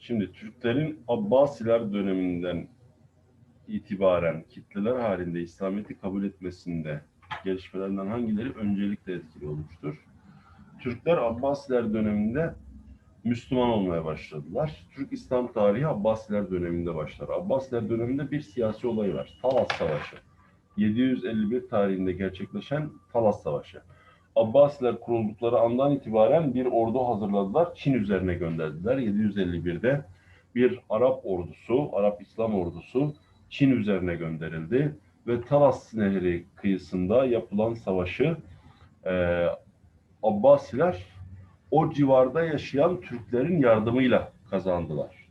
Şimdi Türklerin Abbasiler döneminden itibaren kitleler halinde İslamiyet'i kabul etmesinde gelişmelerden hangileri öncelikle etkili olmuştur? Türkler Abbasiler döneminde Müslüman olmaya başladılar. Türk İslam tarihi Abbasiler döneminde başlar. Abbasiler döneminde bir siyasi olay var. Talas Savaşı. 751 tarihinde gerçekleşen Talas Savaşı. Abbasiler kuruldukları andan itibaren bir ordu hazırladılar. Çin üzerine gönderdiler. 751'de bir Arap ordusu, Arap İslam ordusu Çin üzerine gönderildi ve Talas Nehri kıyısında yapılan savaşı e, Abbasiler o civarda yaşayan Türklerin yardımıyla kazandılar.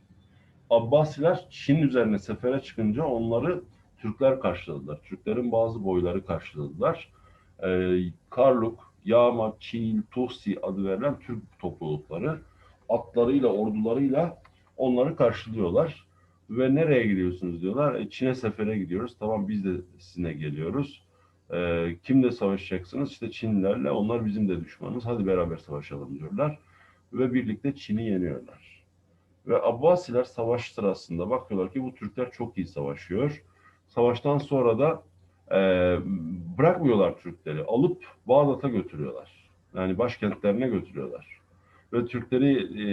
Abbasiler Çin üzerine sefere çıkınca onları Türkler karşıladılar. Türklerin bazı boyları karşıladılar. E, Karluk, Yağma, Çiğil, Tuhsi adı verilen Türk toplulukları atlarıyla, ordularıyla onları karşılıyorlar. Ve nereye gidiyorsunuz diyorlar. E, Çin'e sefere gidiyoruz. Tamam biz de sizinle geliyoruz. E, kimle savaşacaksınız? İşte Çinlilerle. Onlar bizim de düşmanımız. Hadi beraber savaşalım diyorlar. Ve birlikte Çin'i yeniyorlar. Ve Abbasiler savaş sırasında bakıyorlar ki bu Türkler çok iyi savaşıyor. Savaştan sonra da e, bırakmıyorlar Türkleri. Alıp Bağdat'a götürüyorlar. Yani başkentlerine götürüyorlar. Ve Türkleri e,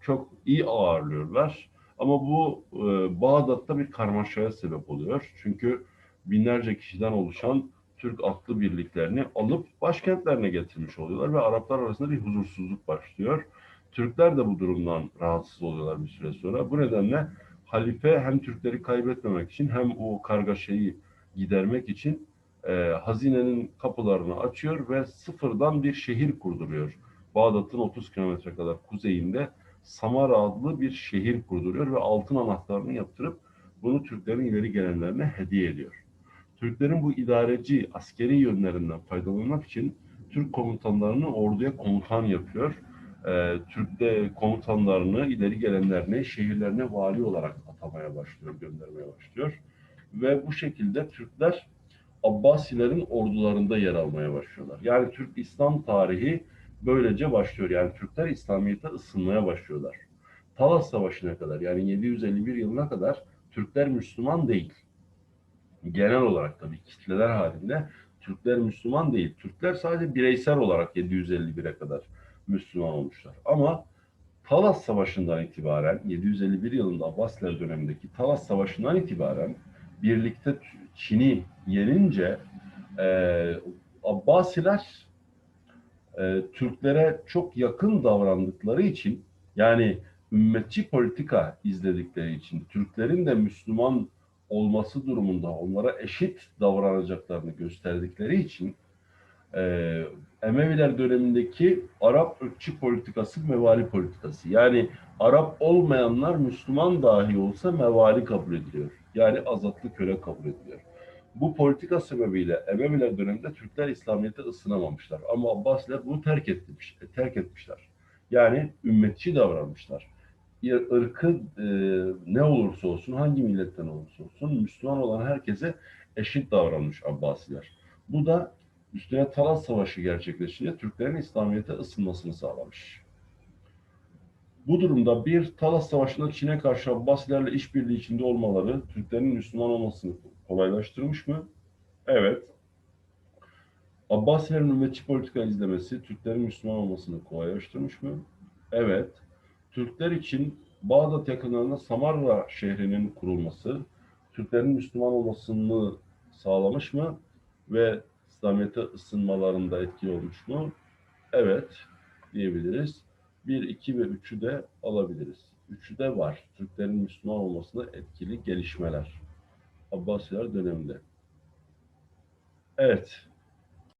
çok iyi ağırlıyorlar. Ama bu e, Bağdat'ta bir karmaşaya sebep oluyor. Çünkü binlerce kişiden oluşan Türk atlı birliklerini alıp başkentlerine getirmiş oluyorlar ve Araplar arasında bir huzursuzluk başlıyor. Türkler de bu durumdan rahatsız oluyorlar bir süre sonra. Bu nedenle halife hem Türkleri kaybetmemek için hem o kargaşayı gidermek için e, hazinenin kapılarını açıyor ve sıfırdan bir şehir kurduruyor. Bağdat'ın 30 kilometre kadar kuzeyinde Samara adlı bir şehir kurduruyor ve altın anahtarını yaptırıp bunu Türklerin ileri gelenlerine hediye ediyor. Türklerin bu idareci, askeri yönlerinden faydalanmak için Türk komutanlarını orduya komutan yapıyor. Ee, Türk'te komutanlarını, ileri gelenlerine, şehirlerine vali olarak atamaya başlıyor, göndermeye başlıyor. Ve bu şekilde Türkler Abbasilerin ordularında yer almaya başlıyorlar. Yani Türk İslam tarihi böylece başlıyor. Yani Türkler İslamiyet'e ısınmaya başlıyorlar. Talas Savaşı'na kadar yani 751 yılına kadar Türkler Müslüman değil. Genel olarak tabii kitleler halinde Türkler Müslüman değil. Türkler sadece bireysel olarak 751'e kadar Müslüman olmuşlar. Ama Talas Savaşı'ndan itibaren 751 yılında Abbasiler dönemindeki Talas Savaşı'ndan itibaren birlikte Çin'i yenince e, Abbasiler e, Türklere çok yakın davrandıkları için yani ümmetçi politika izledikleri için Türklerin de Müslüman olması durumunda onlara eşit davranacaklarını gösterdikleri için e, Emeviler dönemindeki Arap ırkçı politikası mevali politikası. Yani Arap olmayanlar Müslüman dahi olsa mevali kabul ediliyor. Yani azatlı köle kabul ediliyor. Bu politika sebebiyle Emeviler döneminde Türkler İslamiyet'e ısınamamışlar. Ama Abbasiler bunu terk etmiş, terk etmişler. Yani ümmetçi davranmışlar. Irkı e, ne olursa olsun, hangi milletten olursa olsun Müslüman olan herkese eşit davranmış Abbasiler. Bu da üstüne Talas Savaşı gerçekleşince Türklerin İslamiyet'e ısınmasını sağlamış. Bu durumda bir Talas Savaşı'nda Çin'e karşı Abbasilerle işbirliği içinde olmaları Türklerin Müslüman olmasını kolaylaştırmış mı? Evet. Abbasilerin ümmetçi politika izlemesi Türklerin Müslüman olmasını kolaylaştırmış mı? Evet. Türkler için Bağdat yakınlarında Samarra şehrinin kurulması Türklerin Müslüman olmasını sağlamış mı? Ve İslamiyet'e ısınmalarında etkili olmuş mu? Evet diyebiliriz. 1, 2 ve 3'ü de alabiliriz. 3'ü de var. Türklerin Müslüman olmasına etkili gelişmeler. Abbasiler döneminde. Evet,